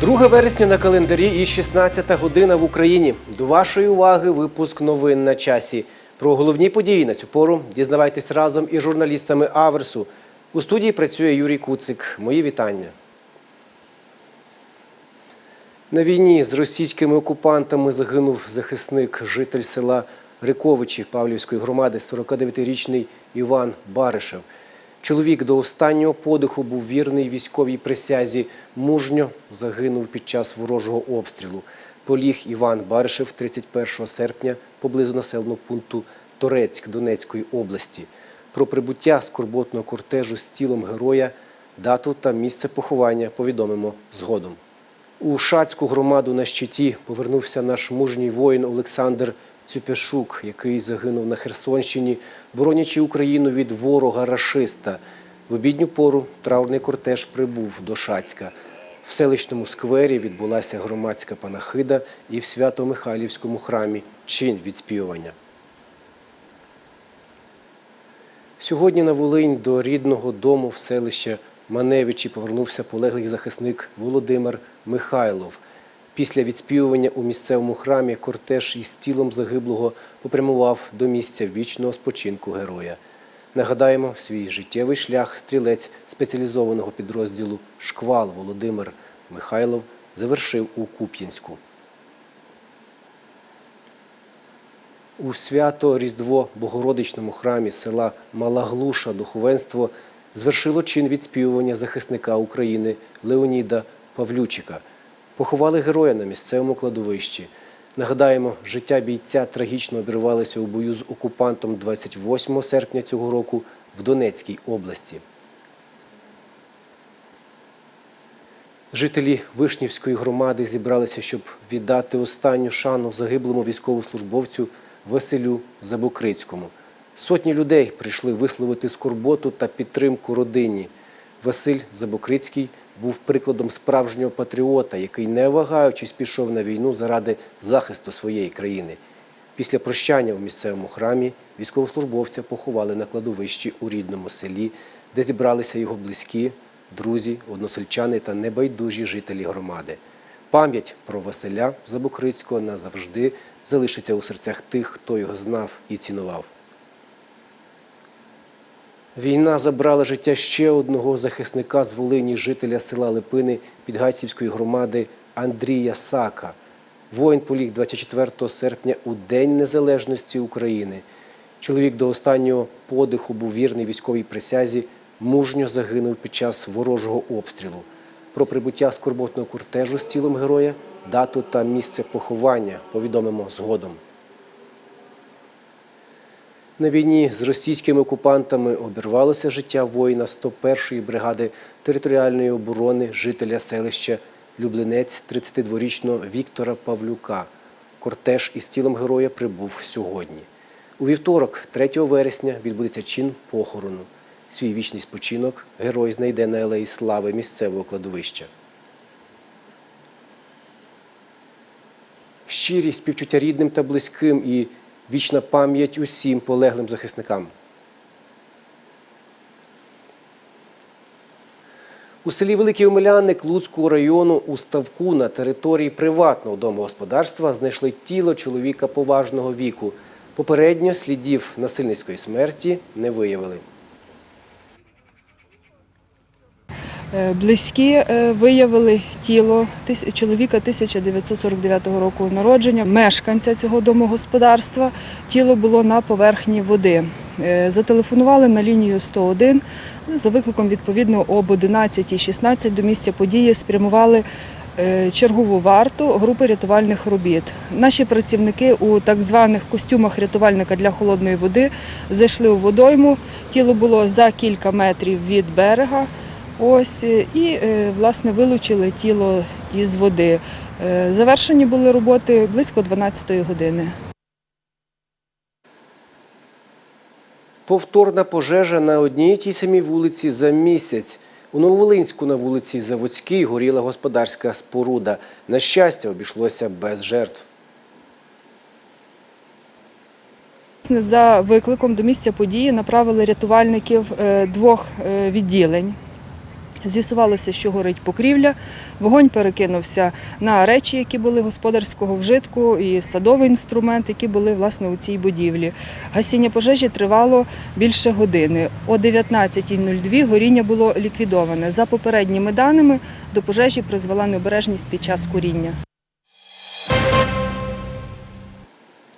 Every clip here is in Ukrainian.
2 вересня на календарі і 16 година в Україні. До вашої уваги випуск новин на часі. Про головні події на цю пору дізнавайтесь разом із журналістами Аверсу. У студії працює Юрій Куцик. Мої вітання. На війні з російськими окупантами загинув захисник, житель села Риковичі Павлівської громади, 49-річний Іван Баришев. Чоловік до останнього подиху був вірний військовій присязі. Мужньо загинув під час ворожого обстрілу. Поліг Іван Баришев 31 серпня поблизу населеного пункту Торецьк Донецької області. Про прибуття скорботного кортежу з тілом героя, дату та місце поховання повідомимо згодом. У Шацьку громаду на щиті повернувся наш мужній воїн Олександр Цюпяшук, який загинув на Херсонщині, боронячи Україну від ворога рашиста. В обідню пору траурний кортеж прибув до Шацька. В селищному сквері відбулася громадська панахида і в Свято-Михайлівському храмі чин відспівування. Сьогодні на Волинь до рідного дому в селище Маневичі повернувся полеглий захисник Володимир Михайлов. Після відспівування у місцевому храмі кортеж із тілом загиблого попрямував до місця вічного спочинку героя. Нагадаємо, свій життєвий шлях стрілець спеціалізованого підрозділу Шквал Володимир Михайлов завершив у Куп'янську. У свято Різдво Богородичному храмі села Мала Глуша духовенство звершило чин відспівування захисника України Леоніда Павлючика. Поховали героя на місцевому кладовищі. Нагадаємо, життя бійця трагічно обірвалося у бою з окупантом 28 серпня цього року в Донецькій області. Жителі Вишнівської громади зібралися, щоб віддати останню шану загиблому військовослужбовцю Василю Забокрицькому. Сотні людей прийшли висловити скорботу та підтримку родині. Василь Забокрицький був прикладом справжнього патріота, який, не вагаючись, пішов на війну заради захисту своєї країни. Після прощання у місцевому храмі військовослужбовця поховали на кладовищі у рідному селі, де зібралися його близькі, друзі, односельчани та небайдужі жителі громади. Пам'ять про Василя Забокрицького назавжди залишиться у серцях тих, хто його знав і цінував. Війна забрала життя ще одного захисника з Волині, жителя села Липини Підгайцівської громади Андрія Сака. Воїн поліг 24 серпня у День Незалежності України. Чоловік до останнього подиху був вірний військовій присязі, мужньо загинув під час ворожого обстрілу. Про прибуття скорботного кортежу з тілом героя, дату та місце поховання повідомимо згодом. На війні з російськими окупантами обірвалося життя воїна 101-ї бригади територіальної оборони, жителя селища Люблинець 32-річного Віктора Павлюка. Кортеж із тілом героя прибув сьогодні. У вівторок, 3 вересня, відбудеться чин похорону. Свій вічний спочинок герой знайде на алеї слави місцевого кладовища. Щирі співчуття рідним та близьким і вічна пам'ять усім полеглим захисникам. У селі Великий Омелянник Луцького району у ставку на території приватного домогосподарства знайшли тіло чоловіка поважного віку. Попередньо слідів насильницької смерті не виявили. Е, Близькі е, виявили тіло чоловіка 1949 року народження, мешканця цього домогосподарства. Тіло було на поверхні води. Е, Зателефонували на лінію 101 ну, за викликом відповідно об 11.16 до місця події спрямували е, чергову варту групи рятувальних робіт. Наші працівники у так званих костюмах рятувальника для холодної води зайшли у водойму. Тіло було за кілька метрів від берега. Ось е, і е, власне вилучили тіло із води. Е, Завершені були роботи близько 12-ї години. Повторна пожежа на одній тій самій вулиці за місяць. У Нововолинську на вулиці Заводській горіла господарська споруда. На щастя, обійшлося без жертв. За викликом до місця події направили рятувальників двох відділень. З'ясувалося, що горить покрівля. Вогонь перекинувся на речі, які були господарського вжитку, і садовий інструмент, які були власне у цій будівлі. Гасіння пожежі тривало більше години. О 19.02 горіння було ліквідоване. За попередніми даними, до пожежі призвела необережність під час куріння.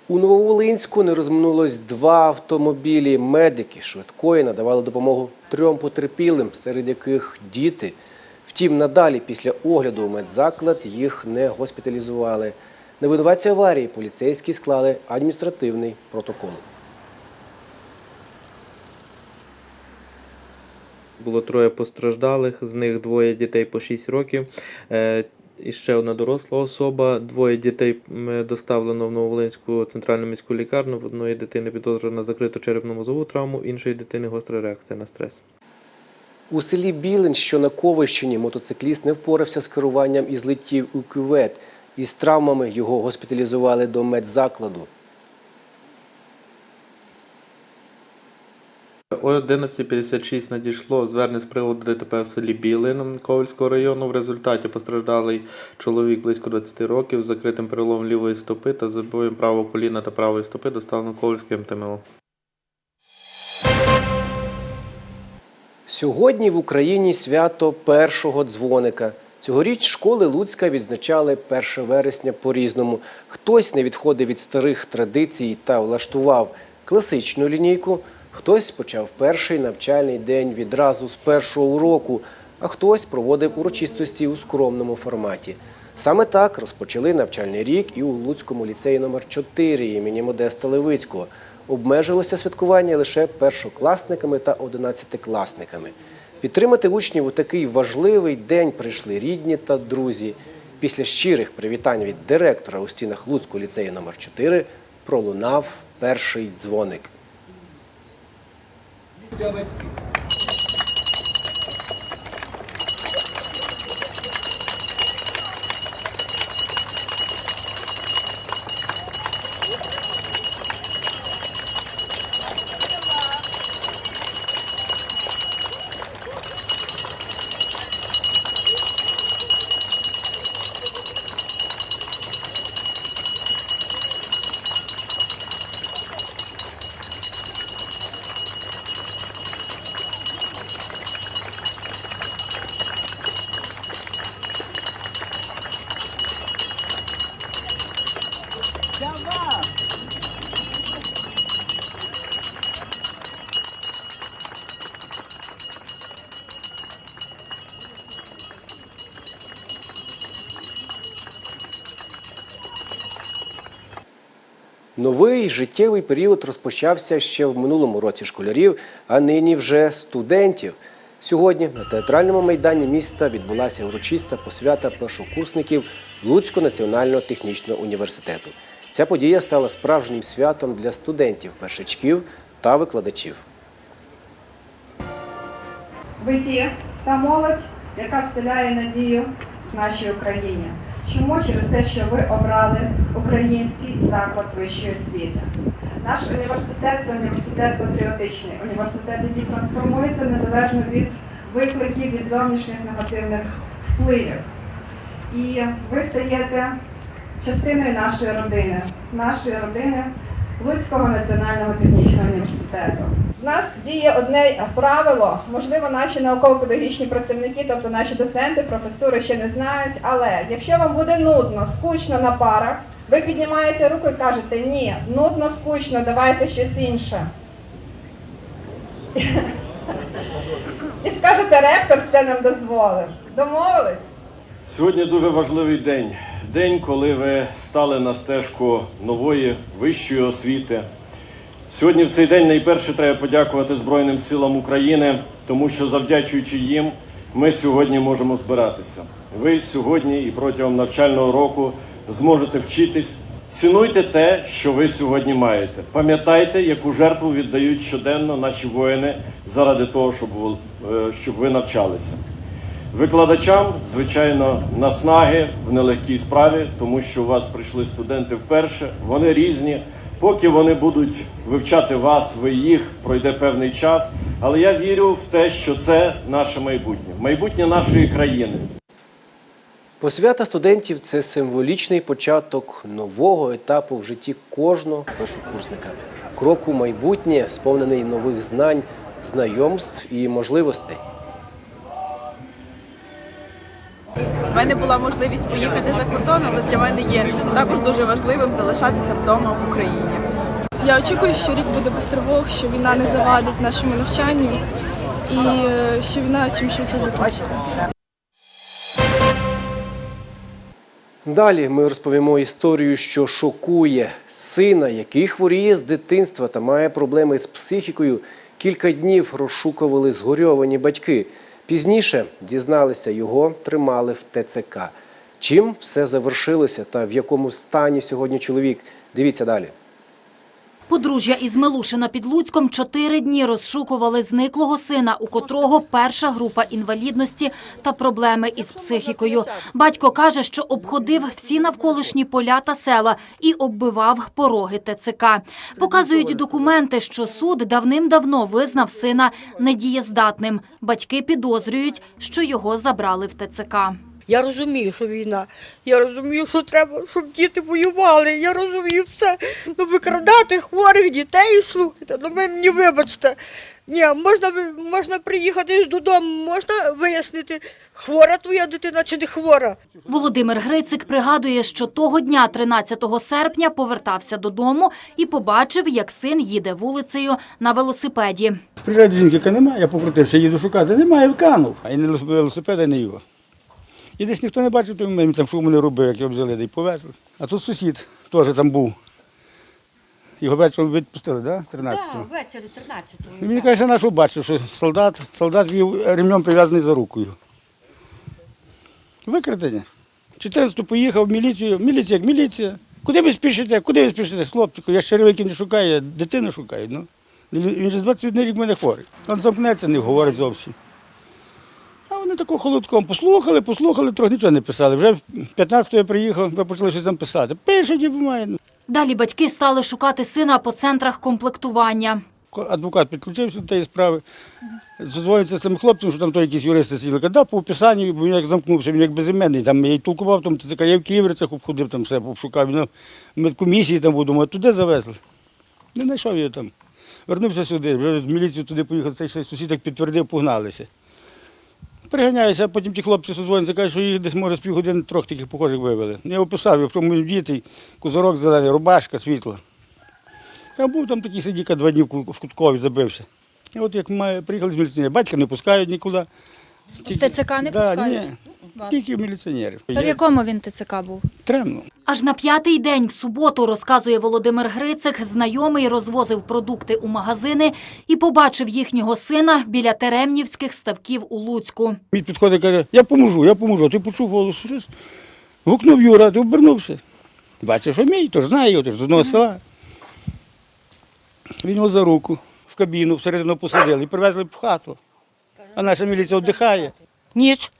У Нововолинську не розминулось два автомобілі. Медики швидкої надавали допомогу трьом потерпілим, серед яких діти. Втім, надалі після огляду у медзаклад їх не госпіталізували. На винуватці аварії поліцейські склали адміністративний протокол. Було троє постраждалих, з них двоє дітей по 6 років. І ще одна доросла особа. Двоє дітей доставлено в Нововолинську центральну міську лікарню. В одної дитини підозрювана на закриту черепно-мозову травму, іншої дитини гостра реакція на стрес. У селі Білин, що на Ковищині, мотоцикліст не впорався з керуванням і злетів у кювет. Із травмами його госпіталізували до медзакладу. О 11.56 надійшло звернення з приводу ДТП в селі Білин Ковальського району. В результаті постраждалий чоловік близько 20 років з закритим переломом лівої стопи та забоєм правого коліна та правої стопи доставлено Ковальським МТМО. Сьогодні в Україні свято першого дзвоника. Цьогоріч школи Луцька відзначали 1 вересня по-різному. Хтось не відходив від старих традицій та влаштував класичну лінійку, хтось почав перший навчальний день відразу з першого уроку, а хтось проводив урочистості у скромному форматі. Саме так розпочали навчальний рік і у Луцькому ліцеї номер 4 імені Модеста Левицького. Обмежилося святкування лише першокласниками та одинадцятикласниками. Підтримати учнів у такий важливий день прийшли рідні та друзі. Після щирих привітань від директора у стінах Луцького ліцею номер 4 пролунав перший дзвоник. Realmente Новий життєвий період розпочався ще в минулому році школярів, а нині вже студентів. Сьогодні на театральному майдані міста відбулася урочиста посвята першокурсників Луцького національного технічного університету. Ця подія стала справжнім святом для студентів, першачків та викладачів. Ви та молодь, яка вселяє надію в нашій Україні. Чому через те, що ви обрали український заклад вищої освіти? Наш університет це університет патріотичний, університет, який трансформується незалежно від викликів, від зовнішніх негативних впливів. І ви стаєте частиною нашої родини, нашої родини Луцького національного технічного університету. У нас діє одне правило, можливо, наші науково-педагогічні працівники, тобто наші доценти, професори ще не знають. Але якщо вам буде нудно, скучно на парах, ви піднімаєте руку і кажете, ні, нудно, скучно, давайте щось інше. І скажете, ректор це нам дозволив. Домовились? Сьогодні дуже важливий день. День, коли ви стали на стежку нової вищої освіти. Сьогодні в цей день найперше треба подякувати Збройним силам України, тому що завдячуючи їм, ми сьогодні можемо збиратися. Ви сьогодні і протягом навчального року зможете вчитись. Цінуйте те, що ви сьогодні маєте. Пам'ятайте, яку жертву віддають щоденно наші воїни заради того, щоб ви, е, навчалися. Викладачам, звичайно, наснаги в нелегкій справі, тому що у вас прийшли студенти вперше. Вони різні, Поки вони будуть вивчати вас, ви їх, пройде певний час. Але я вірю в те, що це наше майбутнє, майбутнє нашої країни. Посвята студентів це символічний початок нового етапу в житті кожного першокурсника. Крок у майбутнє, сповнений нових знань, знайомств і можливостей. У мене була можливість поїхати за кордон, але для мене є також дуже важливим залишатися вдома в Україні. Я очікую, що рік буде без тривог, що війна не завадить нашому навчанню і е, що війна чим швидше закінчиться. Далі ми розповімо історію, що шокує сина, який хворіє з дитинства та має проблеми з психікою. Кілька днів розшукували згорьовані батьки. Пізніше дізналися, його тримали в ТЦК. Чим все завершилося та в якому стані сьогодні чоловік? Дивіться далі. Подружжя із Мелушина під Луцьком чотири дні розшукували зниклого сина, у котрого перша група інвалідності та проблеми із психікою. Батько каже, що обходив всі навколишні поля та села і оббивав пороги ТЦК. Показують документи, що суд давним-давно визнав сина недієздатним. Батьки підозрюють, що його забрали в ТЦК. Я розумію, що війна. Я розумію, що треба, щоб діти воювали. Я розумію все. Ну викрадати хворих дітей, слухайте, ну ви мені вибачте. Ні, можна ви- можна приїхати додому, можна вияснити, хвора твоя дитина чи не хвора. Володимир Грицик пригадує, що того дня, 13 серпня, повертався додому і побачив, як син їде вулицею на велосипеді. Приїжджає до жінки, яка немає, я покрутився, їду шукати. Немає, вканув. А і не велосипеда, не його. І десь ніхто не бачив, то він там шуму не робив, як його взяли, й повезли. А тут сусід теж там був. Його вечором відпустили, да? 13-го? ввечері 13-го. І він каже, що наш бачив, що солдат, солдат вів ремнем прив'язаний за рукою. Викрадення. 14 поїхав в міліцію. Міліція як міліція. Куди ви спішите? Куди ви спішите? Хлопчику, я черевики не шукаю, я дитину шукаю. Ну. Він же 21 рік мене хворий. Він замкнеться, не говорить зовсім. Вони такого холодком послухали, послухали, трохи нічого не писали. Вже 15-го я приїхав, ми почали щось там писати. Пишуть і бумає. Далі батьки стали шукати сина по центрах комплектування. Адвокат підключився до тієї справи. Дзвониться з тим хлопцем, що там той якісь юристи сиділи. Каже, да, по описанню, бо він як замкнувся, він як безіменний. Там я й толкував, там я в Київрицях обходив, там все обшукав. Ну, медкомісії там був, думаю, туди завезли. Не знайшов його там. Вернувся сюди, вже з міліцією туди поїхав, цей сусід так підтвердив, погналися. Приганяюся, а потім ті хлопці созвоняться, кажуть, що їх десь може з півгодини трьох таких похожих вивели. Я описав, якщо мої діти, кузорок зелений, рубашка, світла. Я був там такий сидіка два дні в Куткові забився. І от як ми приїхали з міліціонерів, батька не пускають нікуди. Тільки- ТЦК не да, пускають? Ні, тільки в міліціонерів. То в якому він ТЦК був? Тремно. Аж на п'ятий день в суботу, розказує Володимир Грицик, знайомий розвозив продукти у магазини і побачив їхнього сина біля Теремнівських ставків у Луцьку. Мій підходить каже, я поможу, я поможу. А ти почув голос, щось. Гукнув Юра, ти обернувся. Бачив, що мій, то ж знає його, ти ж з одного села. Він його за руку в кабіну всередину посадили і привезли в хату. А наша міліція віддихає. Ніч,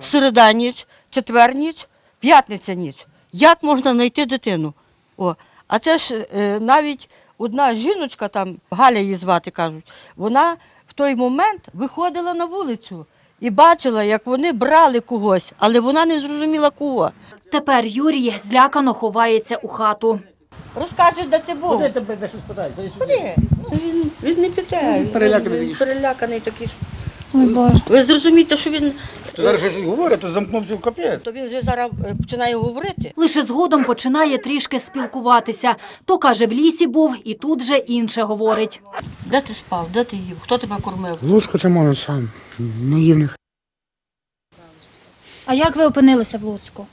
середа ніч, четвер ніч, п'ятниця ніч. Як можна знайти дитину? О, а це ж е, навіть одна жіночка, там Галя її звати кажуть, вона в той момент виходила на вулицю і бачила, як вони брали когось, але вона не зрозуміла кого. Тепер Юрій злякано ховається у хату. Розкаже, де ти був. тебе дещо спитають? Куди? Він, він не піде. Він переляканий Він, переляканий такий. Ой, Боже. Ви зрозумієте, що він, То зараз щось говорить, то замкнувся в капець. то він вже зараз е, починає говорити. Лише згодом починає трішки спілкуватися. То каже, в лісі був, і тут же інше говорить. Де ти спав? Де ти їв? Хто тебе кормив? Луцьку це можна сам. Не їв них. А як ви опинилися в Луцьку?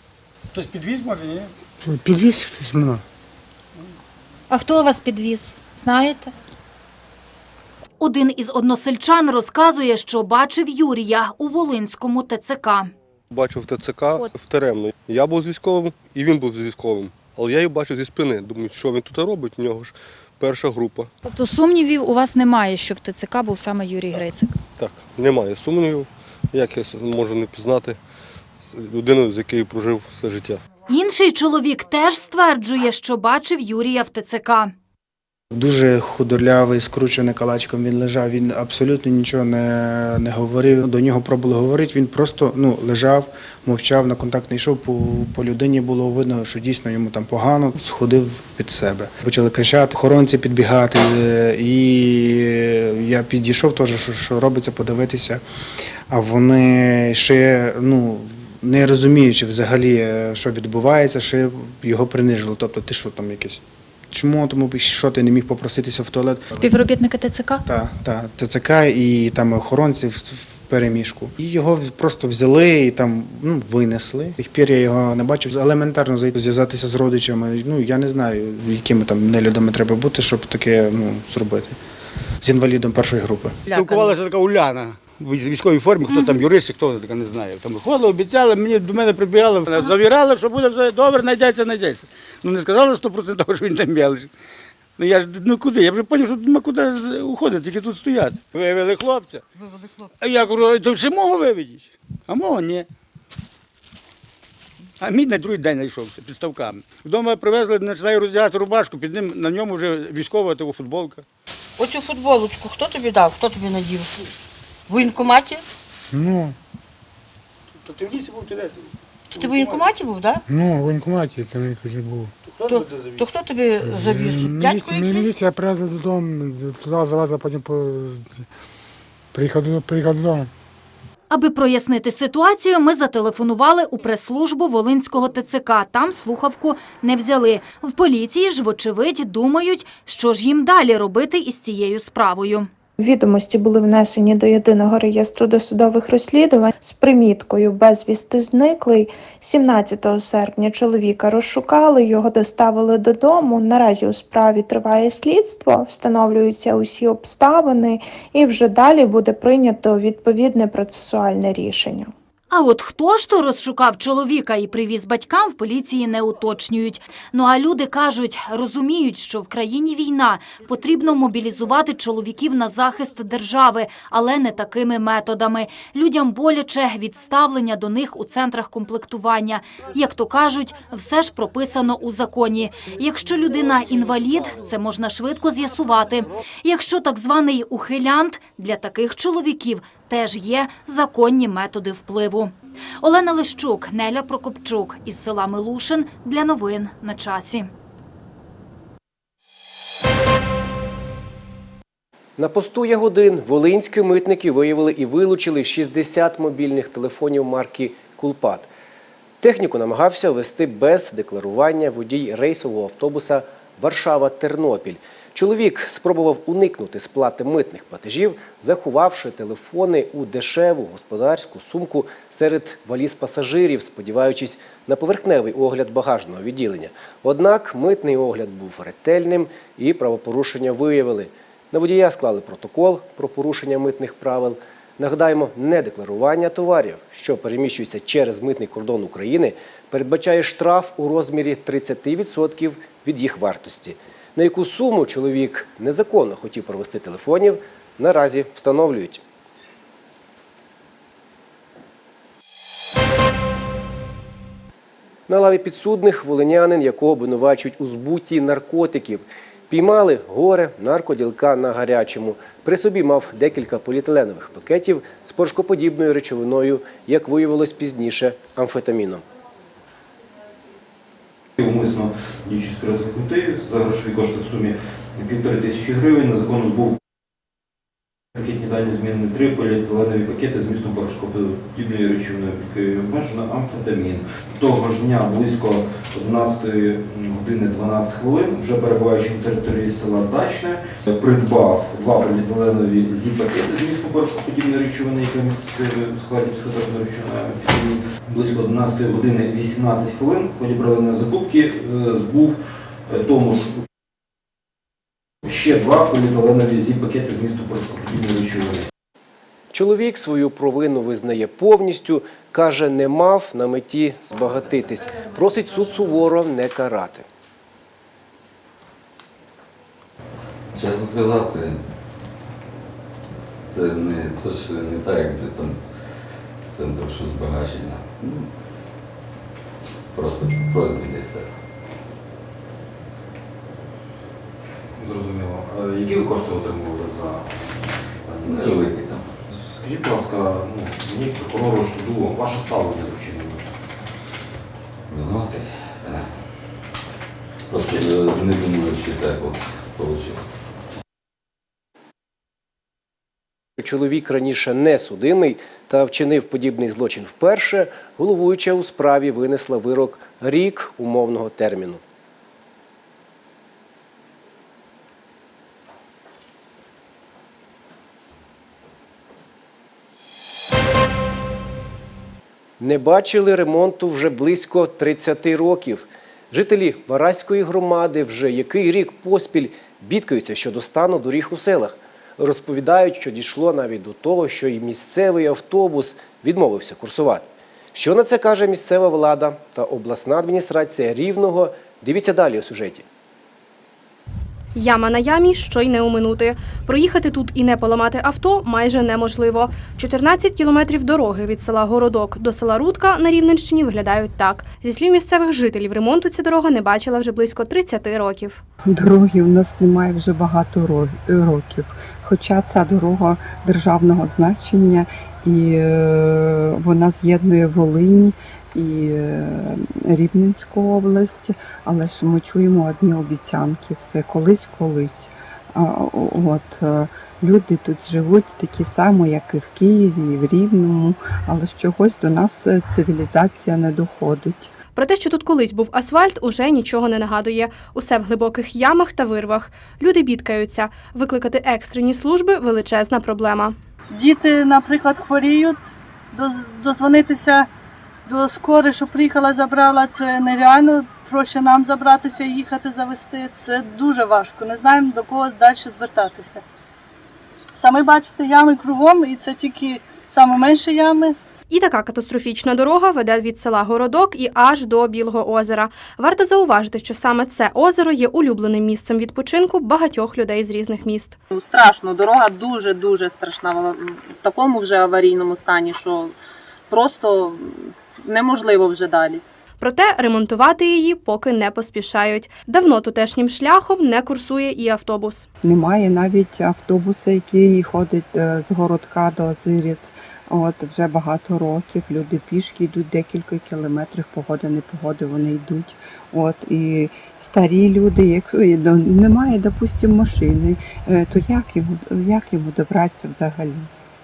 Хтось підвіз, може, ні? Підвіз хтось мене. А хто вас підвіз? Знаєте? Один із односельчан розказує, що бачив Юрія у Волинському ТЦК. Бачив ТЦК в Теремно. Я був з військовим, і він був з військовим. Але я його бачив зі спини. Думаю, що він тут робить, у нього ж перша група. Тобто сумнівів у вас немає, що в ТЦК був саме Юрій Грицик? Так, немає сумнівів. Як я можу не пізнати людину, з якою прожив все життя. Інший чоловік теж стверджує, що бачив Юрія в ТЦК. Дуже худорлявий, скручений калачком він лежав. Він абсолютно нічого не, не говорив. До нього пробували говорити. Він просто ну, лежав, мовчав, на контакт не йшов. По, по людині було видно, що дійсно йому там погано, сходив під себе. Почали кричати, охоронці підбігати. е, І я підійшов теж, що, що робиться, подивитися. А вони ще ну, не розуміючи взагалі, е, що відбувається, ще його принижили. Тобто, ти що там якийсь. Чому тому що ти не міг попроситися в туалет? Співробітники ТЦК? Так, так, ТЦК і там охоронці в, в переміжку. І його просто взяли і там ну, винесли. Тих пір я його не бачив. Елементарно зайти зв'язатися з родичами. Ну я не знаю, якими там нелюдами треба бути, щоб таке ну, зробити. З інвалідом першої групи. Спілкувалася така Уляна в військовій формі, хто там юрист, хто така не знає. Там виходила, обіцяла, мені до мене прибігала, вона завірала, що буде все добре, знайдеться, знайдеться. Ну не сказала 100%, що він там мелиш. Ну я ж ну куди? Я вже зрозумів, що нема куди уходити, тільки тут стояти. Вивели хлопця. Вивели хлопця. А я кажу, то ще мого виведіть? А мого ні. А мій на другий день знайшовся під ставками. Вдома привезли, починаю роздягати рубашку, під ним на ньому вже військова того футболка. Оцю футболочку хто тобі дав? Хто тобі надів? В воєнкоматі? Ну, То ти в лісі був чи де? То ти в воєнкоматі був, так? ну, в воєнкоматі там якось був. То, то хто тобі завіз? Дядько Міліція, якийсь? міліція привезла додому, туди завезла, потім по... приїхав, до- приїхав додому. Аби прояснити ситуацію, ми зателефонували у прес-службу Волинського ТЦК. Там слухавку не взяли. В поліції ж, вочевидь, думають, що ж їм далі робити із цією справою. Відомості були внесені до єдиного реєстру досудових розслідувань з приміткою безвісти зниклий. 17 серпня чоловіка розшукали, його доставили додому. Наразі у справі триває слідство, встановлюються усі обставини, і вже далі буде прийнято відповідне процесуальне рішення. А от хто ж то розшукав чоловіка і привіз батькам, в поліції не уточнюють. Ну а люди кажуть, розуміють, що в країні війна, потрібно мобілізувати чоловіків на захист держави, але не такими методами. Людям боляче відставлення до них у центрах комплектування. Як то кажуть, все ж прописано у законі. Якщо людина інвалід, це можна швидко з'ясувати. Якщо так званий ухилянт, для таких чоловіків теж є законні методи впливу. Олена Лищук, Неля Прокопчук із села Милушин для новин на часі. На посту Ягодин волинські митники виявили і вилучили 60 мобільних телефонів марки Кулпат. Техніку намагався вести без декларування водій рейсового автобуса Варшава-Тернопіль. Чоловік спробував уникнути сплати митних платежів, заховавши телефони у дешеву господарську сумку серед валіз пасажирів, сподіваючись на поверхневий огляд багажного відділення. Однак митний огляд був ретельним і правопорушення виявили. На водія склали протокол про порушення митних правил. Нагадаємо, недекларування товарів, що переміщуються через митний кордон України, передбачає штраф у розмірі 30% від їх вартості. На яку суму чоловік незаконно хотів провести телефонів, наразі встановлюють. На лаві підсудних волинянин, якого обвинувачують у збутті наркотиків. Піймали горе наркоділка на гарячому. При собі мав декілька поліетиленових пакетів з порошкоподібною речовиною, як виявилось пізніше, амфетаміном. Умисно діючи з за грошові кошти в сумі півтори тисячі гривень. Незаконно збув пакетні дані змінені три поліетиленові пакети з містом порошкоподібної речовиною, якою обмежено амфетамін. Того ж дня близько 11 години 12 хвилин, вже перебуваючи на території села Дачне, придбав два поліетиленові зі-пакети з містом порошкоподібної речовини, яка містить у складі психотропної речовини амфетамін. Близько 11 години 18 хвилин в ході проведення закупки е, збув е, тому ж ще два поліетиленові зі-пакети з містом порошкоподібної речовини. Чоловік свою провину визнає повністю, каже, не мав на меті збагатитись. Просить суд суворо не карати. Чесно сказати, це не то, що не так, якби там центр що збагачення. Ну, Просто просьба десь так. Зрозуміло. Е, Які ви кошти отримували за Невеликі там. Скажіть, будь ласка, ну, мені прокурору суду, ваше ставлення до вчинення? Винуватий. Е, Просто не- не думаю, що так от вийшло. Чоловік раніше не судимий та вчинив подібний злочин вперше. Головуюча у справі винесла вирок рік умовного терміну. Не бачили ремонту вже близько 30 років. Жителі Вараської громади вже який рік поспіль бідкаються щодо стану доріг у селах. Розповідають, що дійшло навіть до того, що і місцевий автобус відмовився курсувати. Що на це каже місцева влада та обласна адміністрація Рівного? Дивіться далі у сюжеті. Яма на ямі, що й не оминути. Проїхати тут і не поламати авто майже неможливо. 14 кілометрів дороги від села Городок до села Рудка на Рівненщині виглядають так. Зі слів місцевих жителів, ремонту ця дорога не бачила вже близько 30 років. Дороги у нас немає вже багато років. Хоча ця дорога державного значення і е, вона з'єднує Волинь і е, Рівненську область, але ж ми чуємо одні обіцянки, все колись, колись. От е, люди тут живуть такі само, як і в Києві, і в Рівному, але з чогось до нас е, цивілізація не доходить. Про те, що тут колись був асфальт, уже нічого не нагадує. Усе в глибоких ямах та вирвах. Люди бідкаються. Викликати екстрені служби величезна проблема. Діти, наприклад, хворіють, доз- дозвонитися до скори, щоб приїхала, забрала, це нереально. Проще нам забратися, їхати, завести. Це дуже важко. Не знаємо до кого далі звертатися. Саме бачите, ями кругом, і це тільки саме менші ями. І така катастрофічна дорога веде від села Городок і аж до Білого озера. Варто зауважити, що саме це озеро є улюбленим місцем відпочинку багатьох людей з різних міст. Ну, Страшно, дорога дуже дуже страшна. Вона в такому вже аварійному стані, що просто неможливо вже далі. Проте ремонтувати її поки не поспішають. Давно тутешнім шляхом не курсує і автобус. Немає навіть автобуса, який ходить е, з городка до Озирець. От вже багато років. Люди пішки йдуть декілька кілометрів, погода не погоди, вони йдуть. От і старі люди, якщо немає, допустимо, машини, е, то як йому як йому добратися взагалі?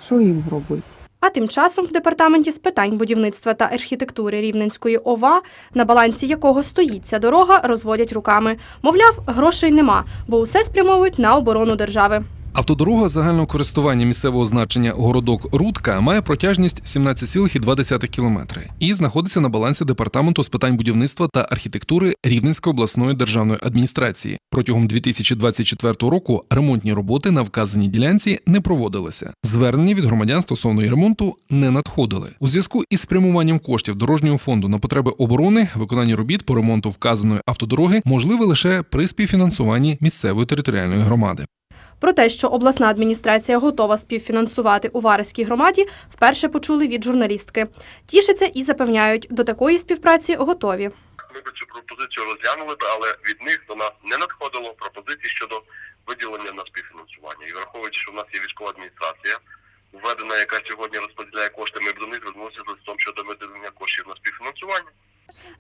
Що їм робити? А тим часом в департаменті з питань будівництва та архітектури Рівненської ОВА, на балансі якого стоїть ця дорога, розводять руками. Мовляв, грошей нема, бо усе спрямовують на оборону держави. Автодорога загального користування місцевого значення городок Рудка має протяжність 17,2 км і знаходиться на балансі департаменту з питань будівництва та архітектури Рівненської обласної державної адміністрації. Протягом 2024 року ремонтні роботи на вказаній ділянці не проводилися. Звернення від громадян стосовно її ремонту не надходили. У зв'язку із спрямуванням коштів дорожнього фонду на потреби оборони виконання робіт по ремонту вказаної автодороги можливе лише при співфінансуванні місцевої територіальної громади. Про те, що обласна адміністрація готова співфінансувати у Вареській громаді, вперше почули від журналістки. Тішаться і запевняють, до такої співпраці готові. Ми б цю пропозицію розглянули але від них до нас не надходило пропозицій щодо виділення на співфінансування. І враховуючи, що в нас є військова адміністрація, введена, яка сьогодні розподіляє кошти, ми б до них звернулися з листом щодо виділення коштів на співфінансування.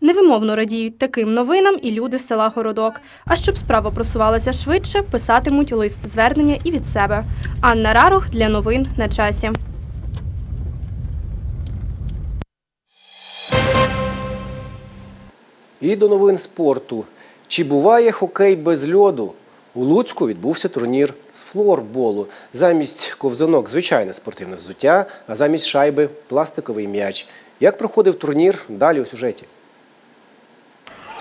Невимовно радіють таким новинам і люди села Городок. А щоб справа просувалася швидше, писатимуть лист звернення і від себе. Анна Рарух для новин на часі. І до новин спорту. Чи буває хокей без льоду? У Луцьку відбувся турнір з флорболу. Замість ковзанок звичайне спортивне взуття, а замість шайби пластиковий м'яч. Як проходив турнір? Далі у сюжеті.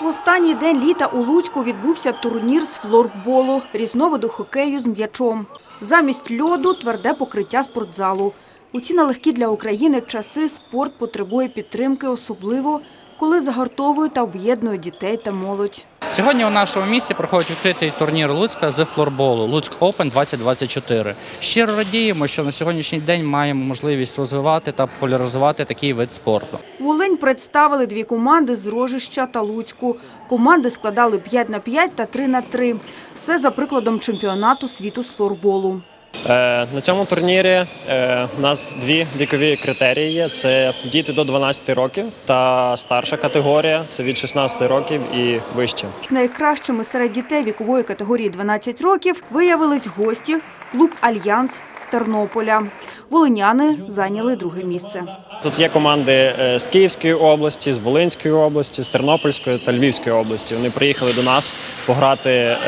В останній день літа у Луцьку відбувся турнір з флорболу, різновиду хокею з м'ячом. Замість льоду – тверде покриття спортзалу. У ці нелегкі для України часи спорт потребує підтримки, особливо коли загартовує та об'єднує дітей та молодь. Сьогодні у нашому місті проходить відкритий турнір Луцька з флорболу Луцьк Open 2024. Щиро радіємо, що на сьогоднішній день маємо можливість розвивати та популяризувати такий вид спорту. Волинь представили дві команди з Рожища та Луцьку. Команди складали 5 на 5 та 3 на 3. Все за прикладом чемпіонату світу з флорболу. Е, На цьому турнірі е, у нас дві вікові критерії є: це діти до 12 років та старша категорія це від 16 років і вище. Найкращими серед дітей вікової категорії 12 років виявились гості клуб Альянс з Тернополя. Волиняни зайняли друге місце. Тут є команди е, з Київської області, з Волинської області, з Тернопільської та Львівської області. Вони приїхали до нас пограти е,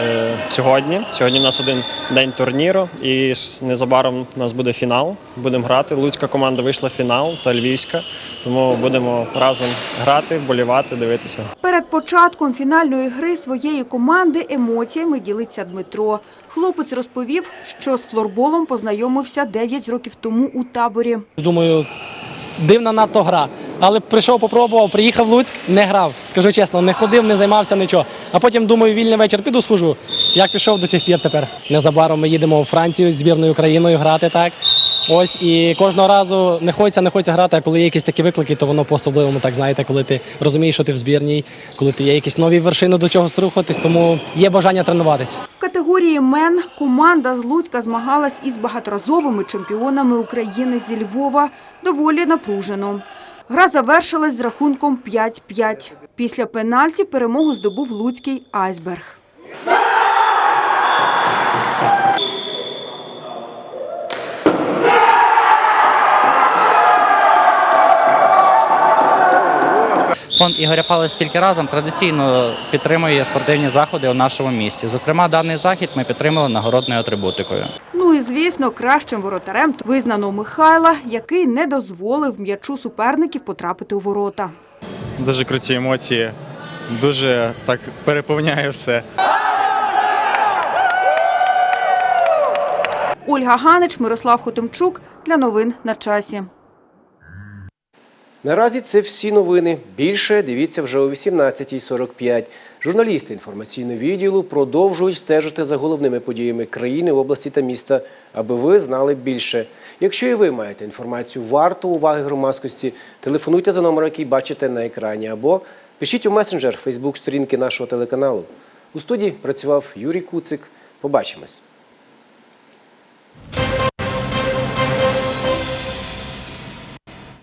сьогодні. Сьогодні у нас один день турніру, і незабаром у нас буде фінал. Будемо грати. Луцька команда вийшла в фінал та Львівська, тому будемо разом грати, вболівати, дивитися. Перед початком фінальної гри своєї команди емоціями ділиться Дмитро. Хлопець розповів, що з флорболом познайомився 9 років тому у таборі. Думаю, дивна надто гра. Але прийшов, попробував, приїхав в Луцьк, не грав. Скажу чесно, не ходив, не займався нічого. А потім думаю, вільний вечір піду схожу. Як пішов до цих пір тепер. Незабаром ми їдемо у Францію з збірною Україною грати так. Ось і кожного разу не хочеться, не хочеться грати, а коли є якісь такі виклики, то воно по-особливому, так знаєте, коли ти розумієш, що ти в збірній, коли ти є якісь нові вершини до чого струхатись, тому є бажання тренуватись. В категорії мен команда з Луцька змагалась із багаторазовими чемпіонами України зі Львова доволі напружено. Гра завершилась з рахунком 5-5. Після пенальті перемогу здобув луцький айсберг. Фонд Ігоря Палець тільки разом традиційно підтримує спортивні заходи у нашому місті. Зокрема, даний захід ми підтримали нагородною атрибутикою. Ну і звісно, кращим воротарем визнано Михайла, який не дозволив м'ячу суперників потрапити у ворота. Дуже круті емоції, дуже так переповняє все. Ольга Ганич, Мирослав Хотимчук для новин на часі. Наразі це всі новини. Більше дивіться вже о 18.45. Журналісти інформаційного відділу продовжують стежити за головними подіями країни, області та міста, аби ви знали більше. Якщо і ви маєте інформацію варту уваги громадськості, телефонуйте за номером, який бачите на екрані, або пишіть у месенджер Фейсбук сторінки нашого телеканалу. У студії працював Юрій Куцик. Побачимось.